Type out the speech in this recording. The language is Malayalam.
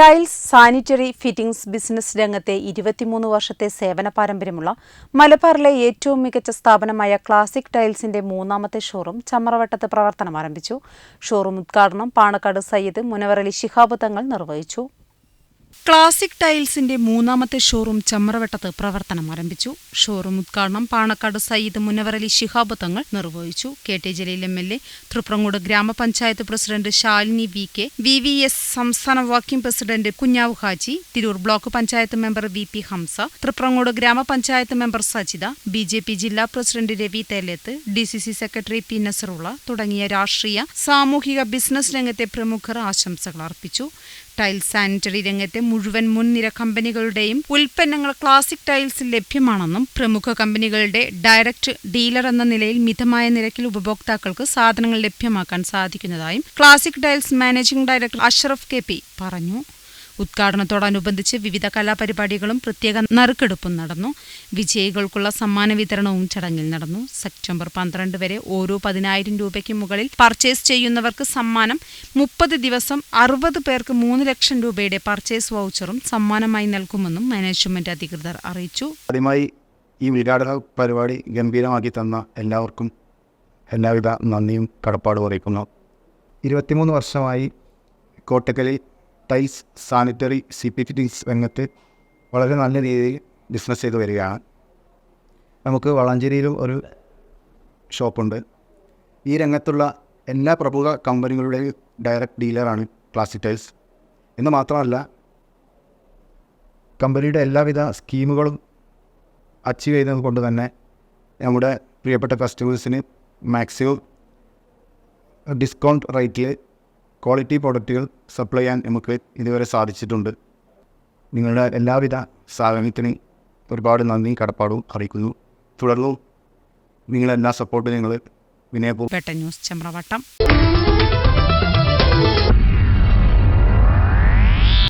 ടൈൽസ് സാനിറ്ററി ഫിറ്റിംഗ്സ് ബിസിനസ് രംഗത്തെ ഇരുപത്തിമൂന്ന് വർഷത്തെ സേവന പാരമ്പര്യമുള്ള മലബാറിലെ ഏറ്റവും മികച്ച സ്ഥാപനമായ ക്ലാസിക് ടൈൽസിന്റെ മൂന്നാമത്തെ ഷോറൂം ചമ്മറവട്ടത്ത് പ്രവർത്തനം ആരംഭിച്ചു. ഷോറൂം ഉദ്ഘാടനം പാണക്കാട് സയ്യിദ് മുനവറലി ശിഹാബ് തങ്ങൾ നിർവഹിച്ചു. ക്ലാസിക് ടൈൽസിന്റെ മൂന്നാമത്തെ ഷോറൂം ചമ്മറവട്ടത്ത് പ്രവർത്തനം ആരംഭിച്ചു. ഷോറൂം ഉദ്ഘാടനം പാണക്കാട് സയ്യിദ് മുനവറലി ശിഹാബ് തങ്ങൾ നിർവഹിച്ചു. K T Jaleel M L A Thriprangode ഗ്രാമപഞ്ചായത്ത് president Shalini V K V V S സംസ്ഥാന working president Kunhavu Haji Tirur block panchayat member V P Hamsa Thriprangode ഗ്രാമപഞ്ചായത്ത് member Sajitha B J P ജില്ലാ president Ravi Thelath D C C secretary P Nasarulla തുടങ്ങിയ രാഷ്ട്രീയ സാമൂഹിക ബിസിനസ് രംഗത്തെ പ്രമുഖർ ആശംസകൾ അർപ്പിച്ചു. ടൈൽസ് സാനിറ്ററി രംഗത്തെ മുഴുവൻ മുൻനിര കമ്പനികളുടെയും ഉൽപ്പന്നങ്ങൾ ക്ലാസിക് ടൈൽസിൽ ലഭ്യമാണെന്നും പ്രമുഖ കമ്പനികളുടെ ഡയറക്ട് ഡീലർ എന്ന നിലയിൽ മിതമായ നിരക്കിൽ ഉപഭോക്താക്കൾക്ക് സാധനങ്ങൾ ലഭ്യമാക്കാൻ സാധിക്കുന്നതായും classic tiles managing director Ashraf K പറഞ്ഞു. ഉദ്ഘാടനത്തോടനുബന്ധിച്ച് വിവിധ കലാപരിപാടികളും പ്രത്യേക നറുക്കെടുപ്പും നടന്നു. വിജയികൾക്കുള്ള സമ്മാന വിതരണവും ചടങ്ങിൽ നടന്നു. സെപ്റ്റംബർ പന്ത്രണ്ട് വരെ ഓരോ പതിനായിരം രൂപയ്ക്ക് മുകളിൽ പർച്ചേസ് ചെയ്യുന്നവർക്ക് സമ്മാനം മുപ്പത് ദിവസം അറുപത് പേർക്ക് മൂന്ന് ലക്ഷം രൂപയുടെ പർച്ചേസ് വൗച്ചറും സമ്മാനമായി നൽകുമെന്നും മാനേജ്മെന്റ് അധികൃതർ അറിയിച്ചു. ആദ്യമായി ഈ ഉദ്ഘാടന പരിപാടി ഗംഭീരമാക്കി തന്ന എല്ലാവർക്കും എല്ലാവിധ നന്ദിയും കടപ്പാടും അറിയിക്കുന്നു. ഇരുപത്തിമൂന്ന് വർഷമായി കോട്ടക്കലിൽ tiles sanitary C P fittings രംഗത്ത് വളരെ നല്ല രീതിയിൽ ബിസിനസ് ചെയ്ത് വരികയാണ്. നമുക്ക് വളാഞ്ചേരിയിലും ഒരു ഷോപ്പുണ്ട് ഈ രംഗത്തുള്ള എല്ലാ പ്രമുഖ കമ്പനികളുടെയും ഡയറക്റ്റ് ഡീലറാണ് ക്ലാസിക് ടൈൽസ് എന്ന് മാത്രമല്ല കമ്പനിയുടെ എല്ലാവിധ സ്കീമുകളും അച്ചീവ് ചെയ്തത് കൊണ്ട് തന്നെ നമ്മുടെ പ്രിയപ്പെട്ട കസ്റ്റമേഴ്സിന് മാക്സിമം ഡിസ്കൗണ്ട് റേറ്റിൽ ക്വാളിറ്റി പ്രോഡക്റ്റുകൾ സപ്ലൈ ചെയ്യാൻ നമുക്ക് ഇതുവരെ സാധിച്ചിട്ടുണ്ട്. നിങ്ങളുടെ എല്ലാവിധ സഹകരണത്തിന് ഒരുപാട് നന്ദി കടപ്പാടും അറിയിക്കുന്നു. തുടർന്നും നിങ്ങളെല്ലാ സപ്പോർട്ടും നിങ്ങൾ വിനയപൂർവം ന്യൂസ് ചമ്രവട്ടം